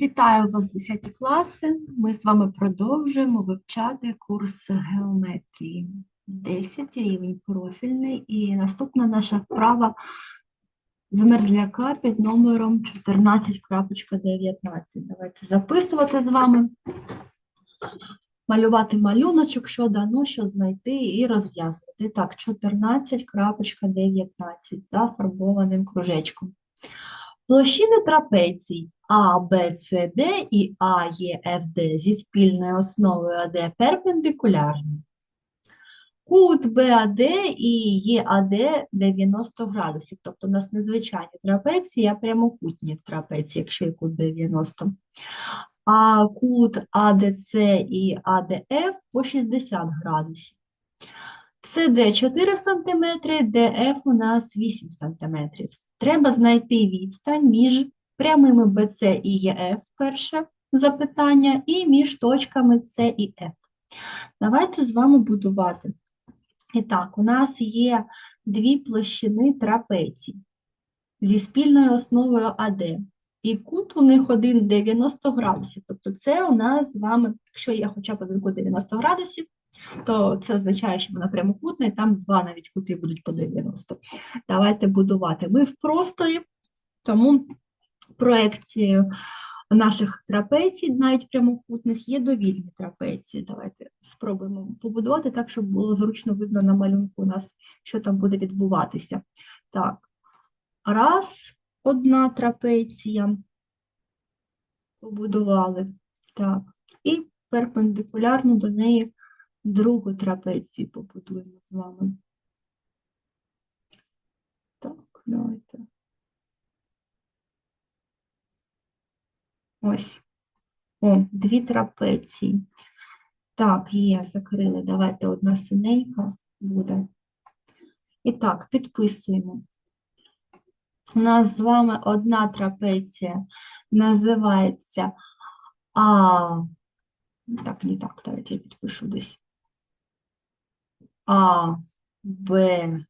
Вітаю вас, 10 класи. Ми з вами продовжуємо вивчати курс геометрії. 10 рівень профільний. І наступна наша вправа з мерзляка під номером 14.19. Давайте записувати з вами, малювати малюночок, що дано, що знайти і розв'язувати. Так, 14.19 зафарбованим кружечком. Площини трапецій А, Б, С, Д і А, Е, Ф, Д зі спільною основою АД перпендикулярні. Кут БАД і ЄАД 90 градусів, тобто у нас незвичайні трапеції, а прямокутні трапеції, якщо є кут 90. А кут АДЦ і АДФ по 60 градусів. СД 4 см, ДФ у нас 8 см. Треба знайти відстань між прямими БЦ і ЄФ, перше запитання, і між точками С і Ф. Давайте з вами будувати. І так, у нас є дві площини трапецій зі спільною основою АД. І кут у них один 90 градусів. Тобто це у нас з вами, якщо є хоча б один кут 90 градусів, то це означає, що вона прямокутна, і там два навіть кути будуть по 90. Давайте будувати. Ми в просторі, тому проекцію наших трапецій, навіть прямокутних, є довільні трапеції. Давайте спробуємо побудувати так, щоб було зручно видно на малюнку у нас, що там буде відбуватися. Так, раз, одна трапеція. Побудували. Так, і перпендикулярно до неї другу трапецію побудуємо з вами. Так, давайте. Ось. О, дві трапеції. Так, є, закрили. Давайте одна синенька буде. І так, підписуємо. У нас з вами одна трапеція називається А. Так, не так, давайте я підпишу десь. А, Б,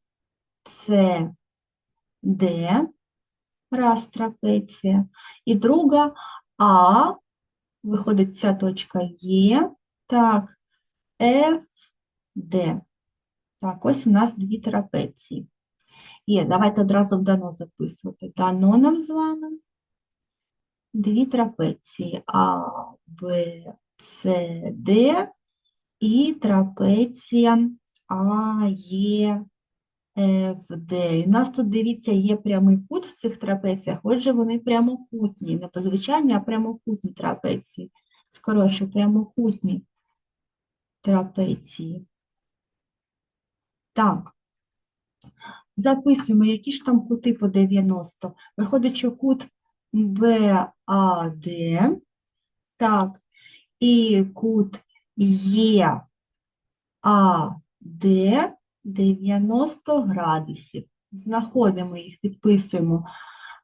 С, Д. Раз трапеція. І друга А. Виходить ця точка Є. Так, Ф, Д. Так, ось у нас дві трапеції. Є, давайте одразу в дано записувати. Дано нам з вами дві трапеції А, Б, С, Д і трапеція А, Є, Ф, Д. І у нас тут, дивіться, є прямий кут в цих трапеціях, отже, вони прямокутні, не позвичайні, а прямокутні трапеції. Скоротше, прямокутні трапеції. Так, записуємо, які ж там кути по 90. Виходить, кут БАД, так, і кут ЕАД 90 градусів. Знаходимо їх, підписуємо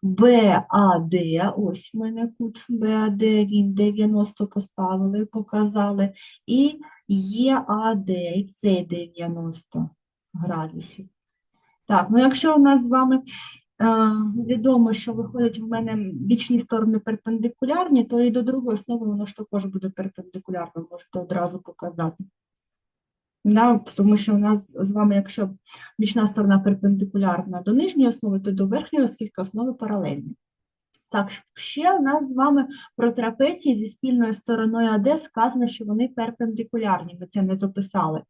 БАД, ось в мене кут БАД, він 90 поставили, показали, і ЄАД, і це 90 градусів. Так, ну якщо у нас з вами е, відомо, що виходить в мене бічні сторони перпендикулярні, то і до другої основи воно ж також буде перпендикулярно, можете одразу показати. Да, тому що у нас з вами, якщо бічна сторона перпендикулярна до нижньої основи, то до верхньої, оскільки основи паралельні. Так, ще у нас з вами про трапеції зі спільною стороною АД сказано, що вони перпендикулярні, ми це не записали.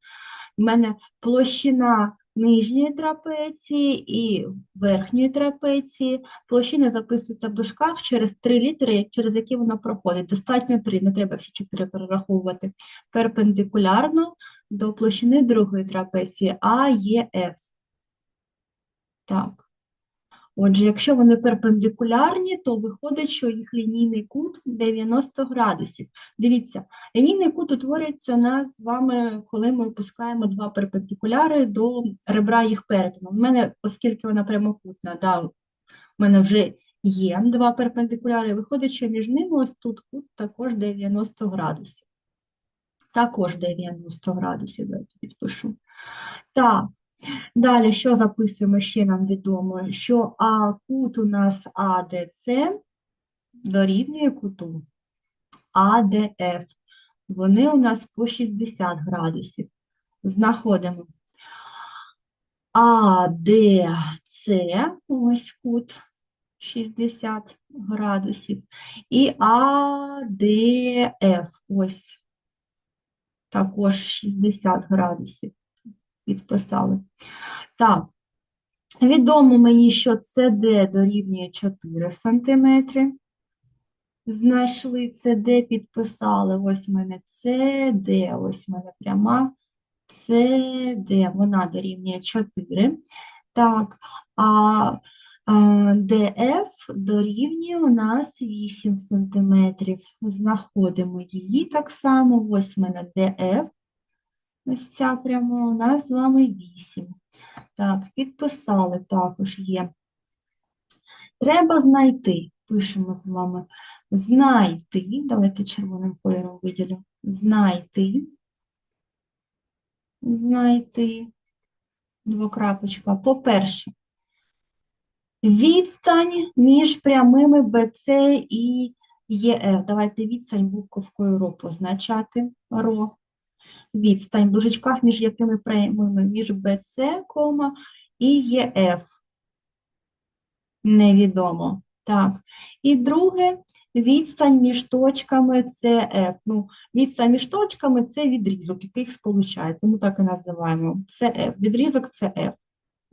У мене площина нижньої трапеції і верхньої трапеції. Площина записується в дужках через три літери, через які вона проходить. Достатньо три, не треба всі чотири перераховувати. Перпендикулярно до площини другої трапеції АЄФ. Так. Отже, якщо вони перпендикулярні, то виходить, що їх лінійний кут 90 градусів. Дивіться, лінійний кут утворюється у нас з вами, коли ми опускаємо два перпендикуляри до ребра їх перетину. У мене, оскільки вона прямокутна, да, у мене вже є два перпендикуляри, виходить, що між ними ось тут кут також 90 градусів. Також 90 градусів, давайте підпишу. Так, Далі, що записуємо, ще нам відомо, що А кут у нас АДЦ дорівнює куту АДФ. Вони у нас по 60 градусів. Знаходимо АДЦ, ось кут 60 градусів, і АДФ, ось також 60 градусів. Підписали. Так, відомо мені, що CD дорівнює 4 см. Знайшли CD, підписали. Ось в мене CD, ось в мене пряма. CD, вона дорівнює 4. Так, а, DF дорівнює у нас 8 см. Знаходимо її так само. Ось в мене DF. Ось ця прямо у нас з вами 8. Так, підписали також є. Треба знайти. Пишемо з вами. Знайти. Давайте червоним кольором виділю. Знайти. Знайти. Двокрапочка. По-перше, відстань між прямими BC і ЕФ. Давайте відстань буковкою РО позначати. РО відстань в дужечках, між якими прямими, між кома, і ЄФ. Невідомо. Так. І друге, відстань між точками CF. Ну, відстань між точками це відрізок, який їх сполучає, тому так і називаємо. CF. Відрізок CF.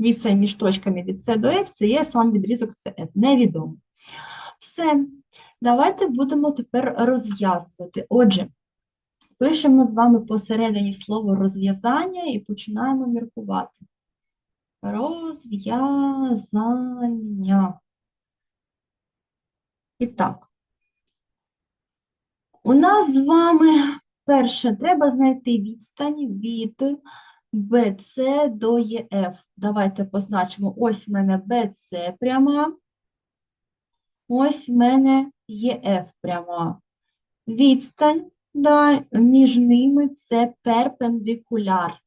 Відстань між точками від С до F це є сам відрізок CF. Невідомо. Все. Давайте будемо тепер розв'язувати. Отже, Пишемо з вами посередині слово розв'язання і починаємо міркувати. Розв'язання. І так, у нас з вами перше треба знайти відстань від BC до ЕФ. Давайте позначимо, ось в мене BC пряма, ось в мене Ф пряма. Відстань Да, між ними це перпендикуляр.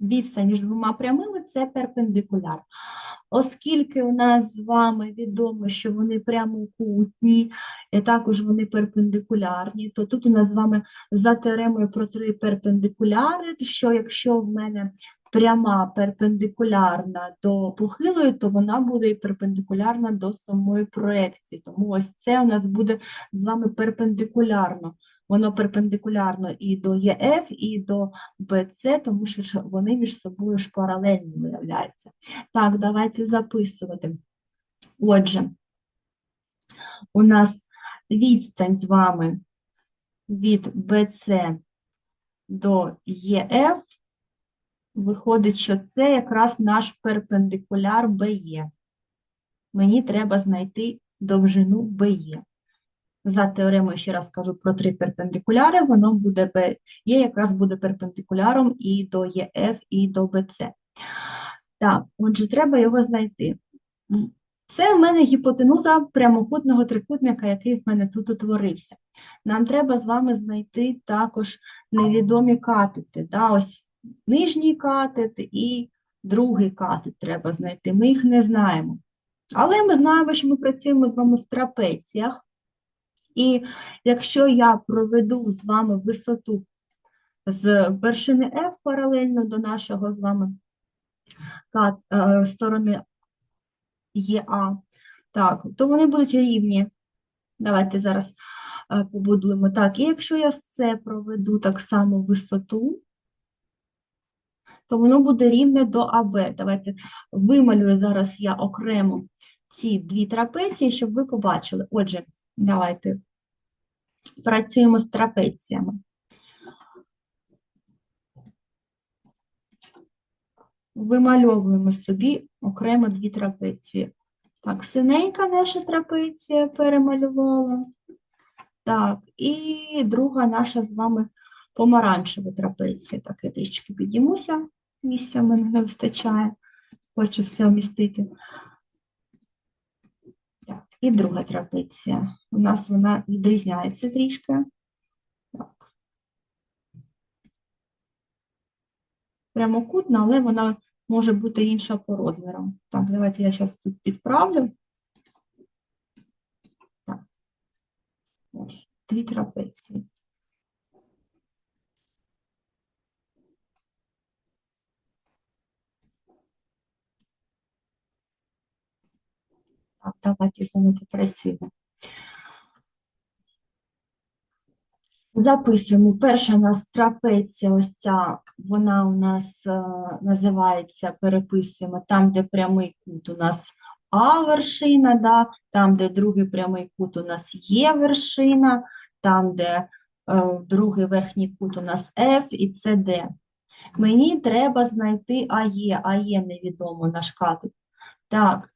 Відстань між двома прямими це перпендикуляр. Оскільки у нас з вами відомо, що вони прямокутні, і також вони перпендикулярні, то тут у нас з вами за теоремою про три перпендикуляри, що якщо в мене пряма перпендикулярна до похилої, то вона буде і перпендикулярна до самої проекції. Тому ось це у нас буде з вами перпендикулярно. Воно перпендикулярно і до ЄФ, і до БЦ, тому що вони між собою ж паралельні виявляються. Так, давайте записувати. Отже, у нас відстань з вами від БЦ до ЄФ, виходить, що це якраз наш перпендикуляр БЕ. Мені треба знайти довжину БЕ. За теоремою, ще раз кажу, про три перпендикуляри, воно буде є якраз буде перпендикуляром і до ЄФ, і до БЦ. Так, отже, треба його знайти. Це в мене гіпотенуза прямокутного трикутника, який в мене тут утворився. Нам треба з вами знайти також невідомі катети. Да? Ось нижній катет і другий катет треба знайти. Ми їх не знаємо. Але ми знаємо, що ми працюємо з вами в трапеціях. І якщо я проведу з вами висоту з вершини F паралельно до нашого з вами е, сторони ЄА, так, то вони будуть рівні. Давайте зараз е, побудуємо так. І якщо я з це проведу так само висоту, то воно буде рівне до АБ. Давайте вималюю зараз я окремо ці дві трапеції, щоб ви побачили. Отже, Давайте працюємо з трапеціями. Вимальовуємо собі окремо дві трапеції. Так, синенька наша трапеція перемалювала. Так, і друга наша з вами помаранчева трапеція. Так, я трішки підіймуся, місця в мене не вистачає, хочу все вмістити. І друга трапеція. У нас вона відрізняється трішки. Так. Прямокутна, але вона може бути інша по розмірам. Так, давайте я зараз тут підправлю. Так. ось дві трапеції. Так, давайте з попрацюємо. Записуємо. Перша у нас трапеція, ось ця, вона у нас е, називається, переписуємо, там, де прямий кут у нас А вершина, да, там, де другий прямий кут у нас Є вершина, там, де е, другий верхній кут у нас F і це D. Мені треба знайти АЄ, АЄ невідомо наш катет. Так,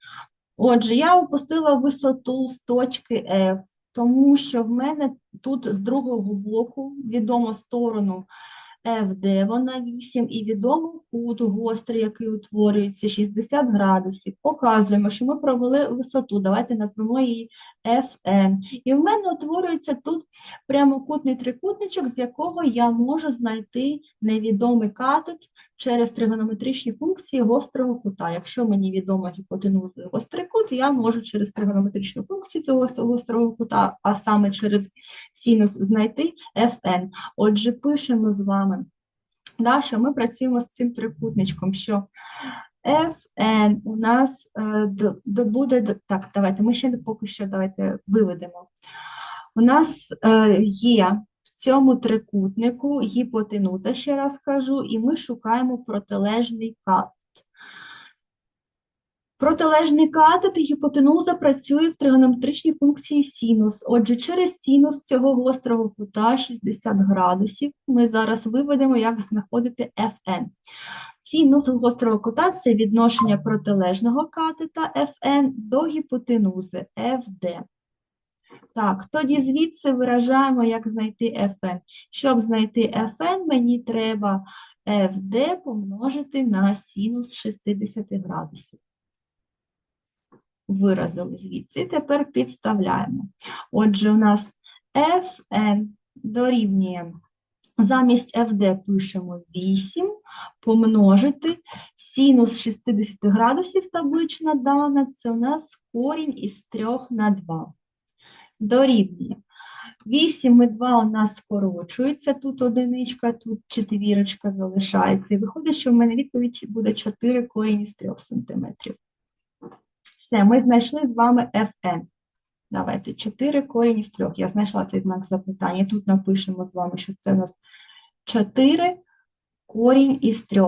отже, я опустила висоту з точки F, тому що в мене тут з другого боку відомо сторону FD, вона 8, і відомо кут гострий, який утворюється 60 градусів. Показуємо, що ми провели висоту, давайте назвемо її FN. І в мене утворюється тут прямокутний трикутничок, з якого я можу знайти невідомий катет через тригонометричні функції гострого кута. Якщо мені відома гіпотенуза гострий кут, я можу через тригонометричну функцію цього гострого кута, а саме через синус знайти Fn. Отже, пишемо з вами, да, що ми працюємо з цим трикутничком, що Fn у нас е, буде, так, давайте, ми ще поки що давайте виведемо. У нас е, є цьому трикутнику гіпотенуза, ще раз кажу, і ми шукаємо протилежний кат. Протилежний катет і гіпотенуза працює в тригонометричній функції синус. Отже, через синус цього гострого кута 60 градусів ми зараз виведемо, як знаходити Fn. Синус гострого кута – це відношення протилежного катета Fn до гіпотенузи FD. Так, тоді звідси виражаємо, як знайти Fn. Щоб знайти Fn, мені треба FD помножити на синус 60 градусів. Виразили звідси. Тепер підставляємо. Отже, у нас Fn дорівнює, замість FD пишемо 8, помножити синус 60 градусів таблична дана, це у нас корінь із 3 на 2 дорівнює. 8 і 2 у нас скорочується, тут одиничка, тут четвірочка залишається. І виходить, що в мене відповідь буде 4 корінь із 3 см. Все, ми знайшли з вами Fn. Давайте 4 корінь із 3. Я знайшла цей знак запитання. Тут напишемо з вами, що це у нас 4 корінь із 3.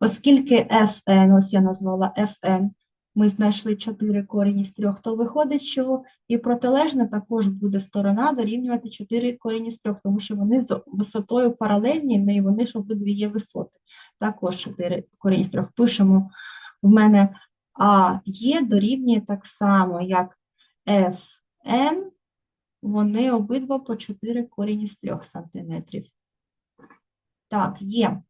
Оскільки Fn, ось я назвала Fn, ми знайшли 4 корінь із 3, то виходить, що і протилежна також буде сторона дорівнювати 4 корінь із 3, тому що вони з висотою паралельні, ну і вони ж обидві є висоти. Також 4 корінь із 3. Пишемо в мене А є дорівнює так само, як Fn, вони обидва по 4 корінь із 3 сантиметрів. Так, є.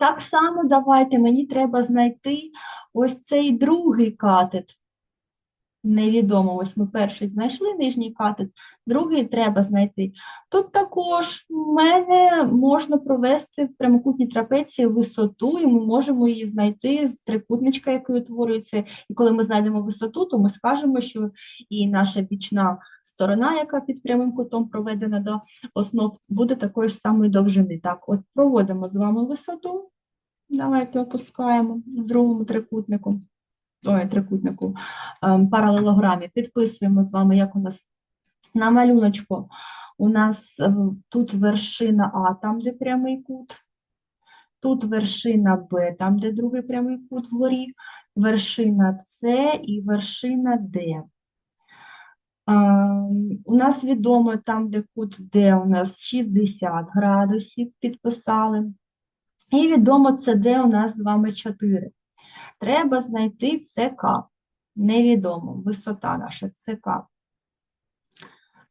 Так само давайте, мені треба знайти ось цей другий катет. Невідомо, ось ми перший знайшли нижній катет, другий треба знайти. Тут також в мене можна провести в прямокутній трапеції висоту, і ми можемо її знайти з трикутничка, який утворюється. І коли ми знайдемо висоту, то ми скажемо, що і наша бічна сторона, яка під прямим кутом проведена до основ, буде такої ж самої довжини. Так, от проводимо з вами висоту. Давайте опускаємо в другому трикутнику. Ой, трикутнику, ем, паралелограмі. Підписуємо з вами, як у нас на малюночку. У нас е, тут вершина А, там, де прямий кут. Тут вершина Б, там, де другий прямий кут вгорі, вершина С і вершина Д. Ем, У нас відомо там, де кут Д, у нас 60 градусів підписали. І відомо це Д у нас з вами 4. Треба знайти ЦК. Невідомо, висота наша ЦК.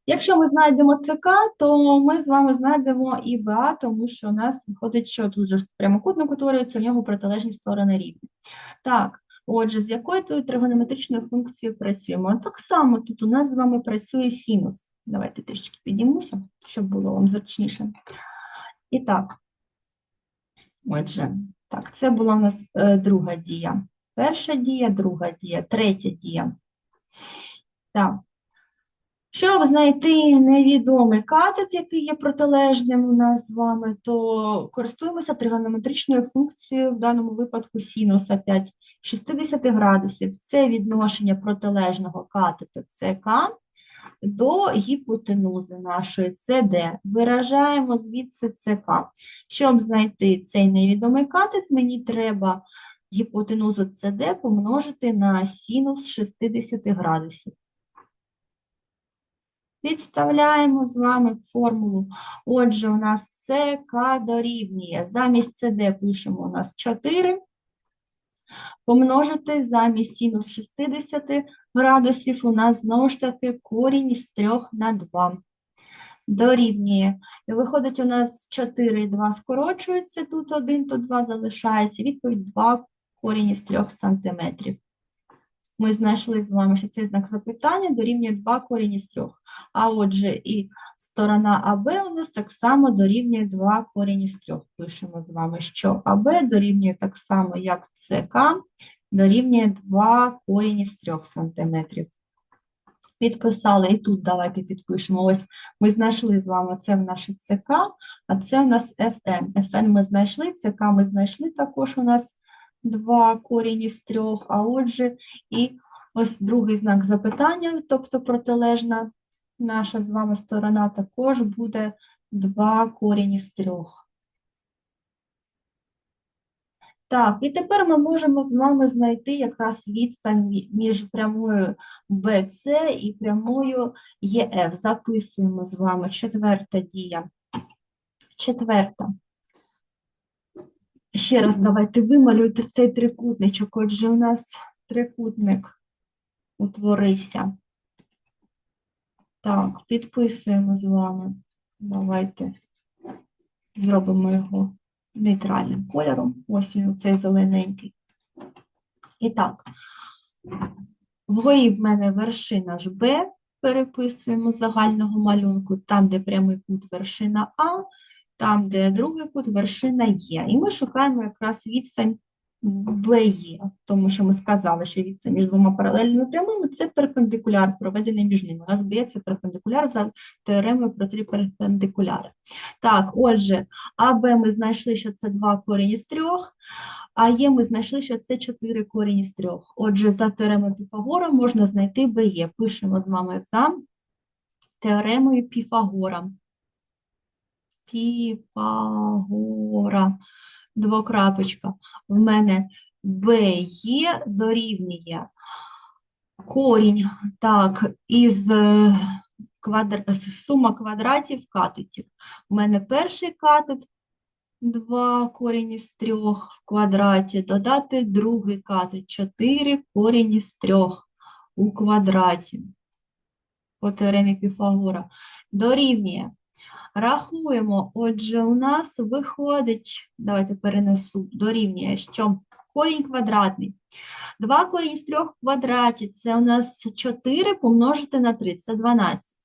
Якщо ми знайдемо ЦК, то ми з вами знайдемо і БА, тому що у нас виходить, що тут же прямокутник утворюється, в нього протилежні сторони рівні. Так, отже, з якою тригонометричною функцією працюємо? Так само тут у нас з вами працює синус. Давайте трішки підіймуся, щоб було вам зручніше. І так, отже, так, це була у нас е, друга дія. Перша дія, друга дія, третя дія. Так. Щоб знайти невідомий катет, який є протилежним у нас з вами, то користуємося тригонометричною функцією, в даному випадку синуса 5 60 градусів. Це відношення протилежного катета СК до гіпотенузи нашої CD. Виражаємо звідси СК. Щоб знайти цей невідомий катет, мені треба гіпотенузу CD помножити на синус 60 градусів. Підставляємо з вами формулу. Отже, у нас СК дорівнює. Замість СД пишемо у нас 4. Помножити замість синус 60 градусів у нас знову ж таки корінь з 3 на 2. Дорівнює. І виходить, у нас 4 і 2 скорочується, тут 1, то 2 залишається. Відповідь 2 корінь із 3 сантиметрів. Ми знайшли з вами, що цей знак запитання дорівнює 2 корінь із 3. А отже, і сторона АБ у нас так само дорівнює 2 корінь із 3. Пишемо з вами, що АБ дорівнює так само, як СК, дорівнює 2 корінь із 3 сантиметрів. Підписали, і тут давайте підпишемо. Ось ми знайшли з вами, це в наше ЦК, а це в нас ФН. ФН ми знайшли, ЦК ми знайшли також у нас 2 корінь із 3, а отже, і ось другий знак запитання, тобто протилежна наша з вами сторона, також буде 2 корінь із 3. Так, і тепер ми можемо з вами знайти якраз відстань між прямою BC і прямою EF. Записуємо з вами четверта дія. Четверта. Ще раз давайте вималюйте цей трикутничок. Отже, у нас трикутник утворився. Так, підписуємо з вами. Давайте зробимо його нейтральним кольором. Ось він, цей зелененький. І так, вгорі в мене вершина ж Б, переписуємо з загального малюнку, там, де прямий кут вершина А, там, де другий кут вершина Є. І ми шукаємо якраз відстань БЕ, тому що ми сказали, що відстань між двома паралельними прямими – це перпендикуляр, проведений між ними. У нас БЕ – це перпендикуляр за теоремою про три перпендикуляри. Так, отже, АБ ми знайшли, що це 2 корінь із 3, а Є ми знайшли, що це 4 корінь із 3. Отже, за теоремою Піфагора можна знайти БЕ. Пишемо з вами за теоремою Піфагора. Піфагора. Двокрапочка. В мене БЕ дорівнює корінь, так, із е, квадр... сума квадратів катетів. У мене перший катет 2 корінь із 3 в квадраті, додати другий катет 4 корінь із 3 у квадраті по теоремі Піфагора дорівнює. Рахуємо, отже, у нас виходить, давайте перенесу, дорівнює, що корінь квадратний. 2 корінь з 3 в квадраті, це у нас 4 помножити на 3, це 12.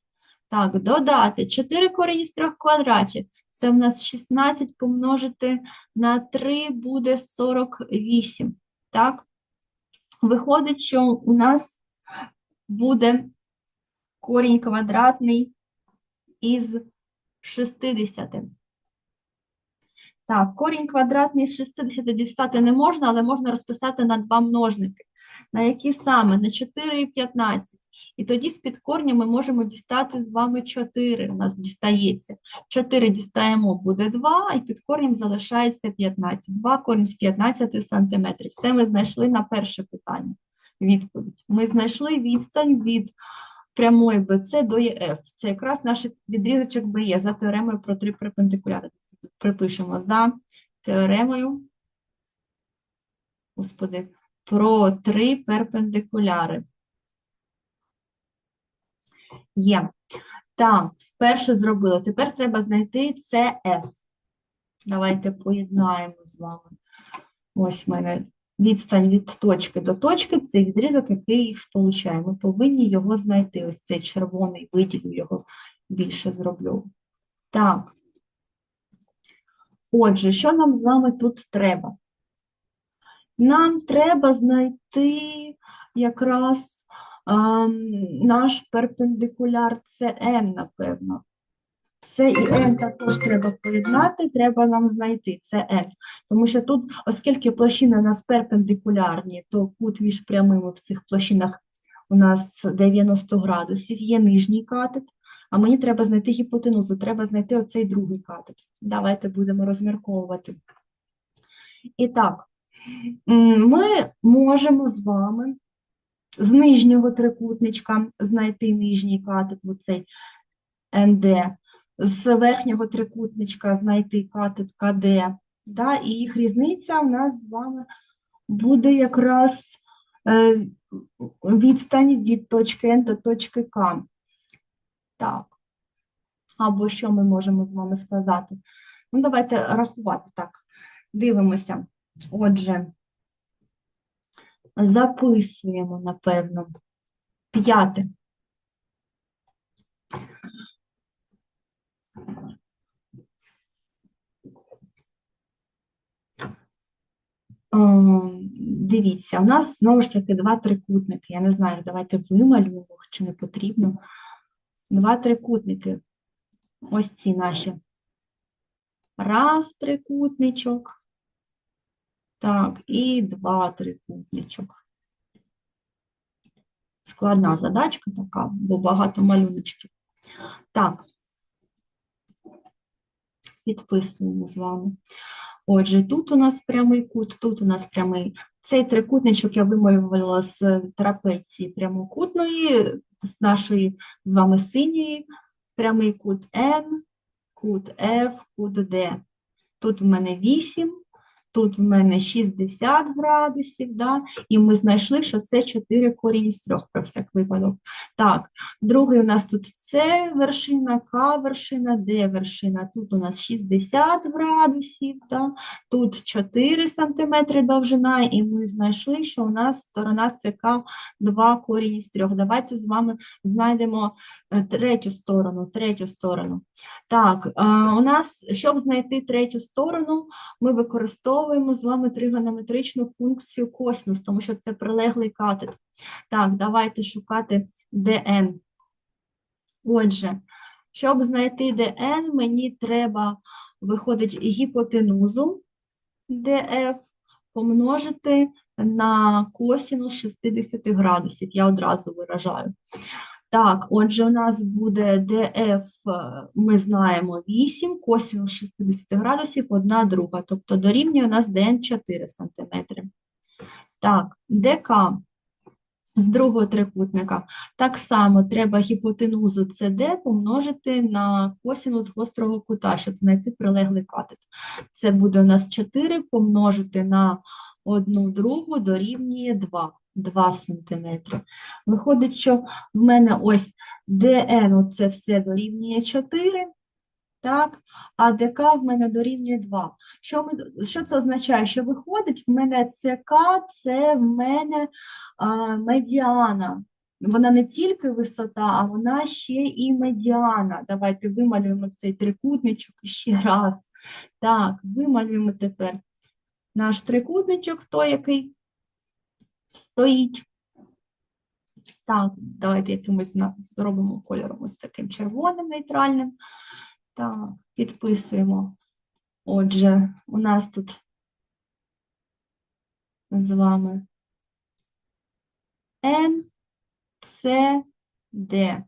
Так, додати 4 корінь з 3 в квадраті, це у нас 16 помножити на 3 буде 48. Так, виходить, що у нас буде корінь квадратний із 60. Так, корінь квадратний з 60 дістати не можна, але можна розписати на два множники. На які саме? На 4 і 15. І тоді з-під корня ми можемо дістати з вами 4. У нас дістається. 4 дістаємо, буде 2, і під корнем залишається 15. 2 корінь з 15 сантиметрів. Це ми знайшли на перше питання. Відповідь. Ми знайшли відстань від прямої BC до ЕФ. Це якраз наш відрізочок БЕ за теоремою про три перпендикуляри. Тут припишемо за теоремою, господи, про три перпендикуляри. Є. Так, перше зробили. Тепер треба знайти CF. Давайте поєднаємо з вами. Ось в мене відстань від точки до точки, це відрізок, який їх сполучає. Ми повинні його знайти. Ось цей червоний, виділю його більше зроблю. Так. Отже, що нам з вами тут треба? Нам треба знайти якраз ем, наш перпендикуляр це N, напевно. Це і N також треба поєднати, треба нам знайти це N. Тому що тут, оскільки площини у нас перпендикулярні, то кут між прямими в цих площинах у нас 90 градусів, є нижній катет, а мені треба знайти гіпотенузу, треба знайти оцей другий катет. Давайте будемо розмірковувати. І так, ми можемо з вами з нижнього трикутничка знайти нижній катет, оцей НД, з верхнього трикутничка знайти катет КД, да, і їх різниця у нас з вами буде якраз е, відстань від точки N до точки К. Так. Або що ми можемо з вами сказати? Ну, давайте рахувати так. Дивимося. Отже, записуємо, напевно, п'яте. Ем, Дивіться, у нас знову ж таки два трикутники. Я не знаю, давайте вималюємо, чи не потрібно. Два трикутники. Ось ці наші. Раз трикутничок. Так, і два трикутничок. Складна задачка така, бо багато малюночків. Так. Підписуємо з вами. Отже, тут у нас прямий кут, тут у нас прямий. Цей трикутничок я вималювала з трапеції прямокутної, з нашої з вами синьої, прямий кут N, кут F, кут D. Тут в мене 8, тут в мене 60 градусів, да? і ми знайшли, що це 4 корінь з 3 про всяк випадок. Так, другий у нас тут С вершина, К вершина, Д вершина. Тут у нас 60 градусів, да? тут 4 сантиметри довжина, і ми знайшли, що у нас сторона ЦК 2 корінь з 3. Давайте з вами знайдемо е, третю сторону, третю сторону. Так, е, у нас, щоб знайти третю сторону, ми використовуємо з вами тригонометричну функцію косинус, тому що це прилеглий катет. Так, давайте шукати dn. Отже, щоб знайти dn, мені треба, виходить, гіпотенузу df помножити на косинус 60 градусів. Я одразу виражаю. Так, отже, у нас буде df, е, ми знаємо 8, косинус 60 градусів, 1 друга, тобто дорівнює у нас dn 4 см. Так, dk з другого трикутника. Так само треба гіпотенузу CD помножити на косинус гострого кута, щоб знайти прилеглий катет. Це буде у нас 4 помножити на 1 другу дорівнює 2. 2 см. Виходить, що в мене ось dn, це все дорівнює 4, так, а ДК в мене дорівнює 2. Що, ми, що це означає? Що виходить, в мене ЦК це в мене а, медіана. Вона не тільки висота, а вона ще і медіана. Давайте вималюємо цей трикутничок ще раз. Так, вималюємо тепер наш трикутничок, той, який стоїть. Так, давайте якимось зробимо кольором ось таким червоним нейтральним. Так, підписуємо. Отже, у нас тут з вами C, D.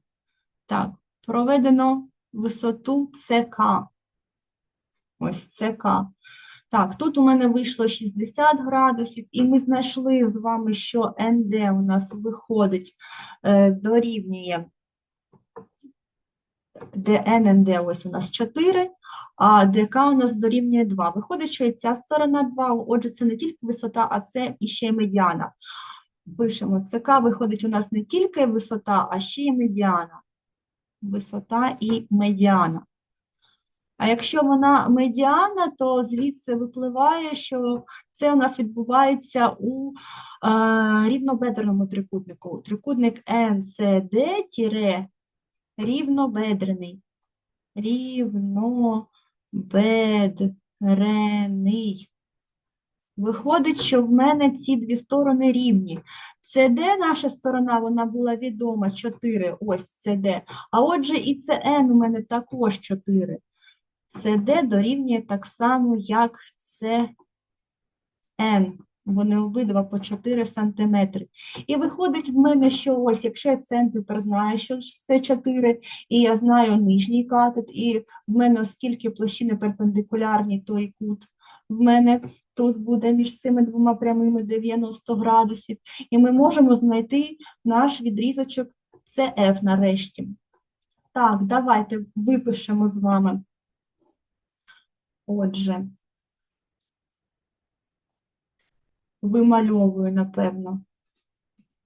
Так, проведено висоту ЦК. Ось ЦК. Так, тут у мене вийшло 60 градусів, і ми знайшли з вами, що НД у нас виходить, е, дорівнює ДН, НД ось у нас 4, а ДК у нас дорівнює 2. Виходить, що і ця сторона 2, отже, це не тільки висота, а це і ще й медіана. Пишемо, ЦК виходить у нас не тільки висота, а ще й медіана. Висота і медіана. А якщо вона медіана, то звідси випливає, що це у нас відбувається у е, рівнобедреному трикутнику. Трикутник НЦД рівнобедрений. Рівнобедрений. Виходить, що в мене ці дві сторони рівні. СД наша сторона, вона була відома 4, ось СД. А отже, і СН у мене також 4. СД дорівнює так само, як СН. Вони обидва по 4 см. І виходить в мене, що ось, якщо я центр знаю, що це 4, і я знаю нижній катет, і в мене, оскільки площини перпендикулярні, то і кут в мене тут буде між цими двома прямими 90 градусів. І ми можемо знайти наш відрізочок CF нарешті. Так, давайте випишемо з вами. Отже, вимальовую, напевно.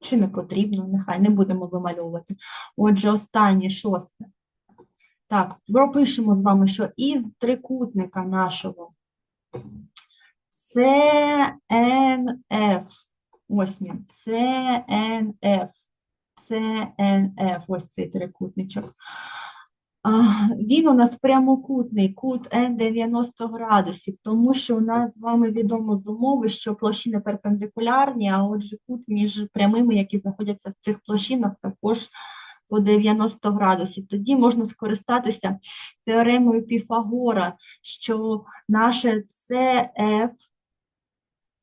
Чи не потрібно, нехай не будемо вимальовувати. Отже, останнє шосте. Так, пропишемо з вами, що із трикутника нашого CNF, ось він, CNF, CNF, ось цей трикутничок. Він у нас прямокутний, кут N 90 градусів, тому що у нас з вами відомо з умови, що площини перпендикулярні, а отже кут між прямими, які знаходяться в цих площинах, також по 90 градусів. Тоді можна скористатися теоремою Піфагора, що наше CF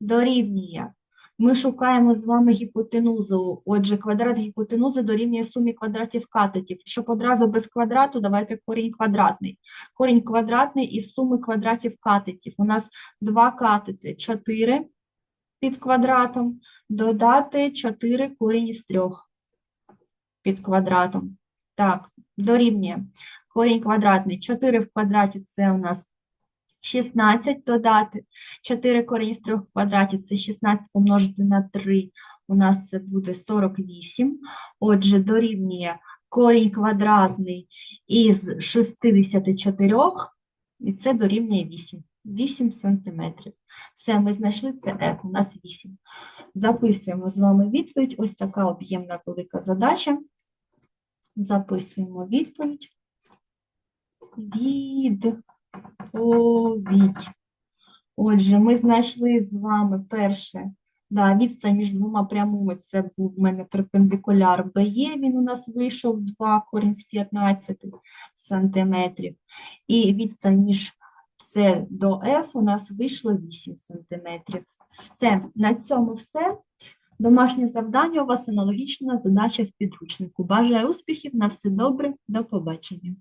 дорівнює. Ми шукаємо з вами гіпотенузу. Отже, квадрат гіпотенузи дорівнює сумі квадратів катетів. Щоб одразу без квадрату, давайте корінь квадратний. Корінь квадратний із суми квадратів катетів. У нас два катети 4 під квадратом, додати 4 корінь із 3 під квадратом. Так, дорівнює. Корінь квадратний. 4 в квадраті це у нас 16 додати. 4 корінь з 3 в квадраті це 16 помножити на 3. У нас це буде 48. Отже, дорівнює корінь квадратний із 64, і це дорівнює 8. 8 сантиметрів. Все, ми знайшли це F, у нас 8. Записуємо з вами відповідь. Ось така об'ємна велика задача. Записуємо відповідь. Відповідь. Отже, ми знайшли з вами перше, да, відстань між двома прямими, це був в мене перпендикуляр БЕ, він у нас вийшов 2 корінь з 15 сантиметрів. І відстань між С до F у нас вийшло 8 сантиметрів. Все, на цьому все. Домашнє завдання у вас аналогічна задача в підручнику. Бажаю успіхів, на все добре, до побачення.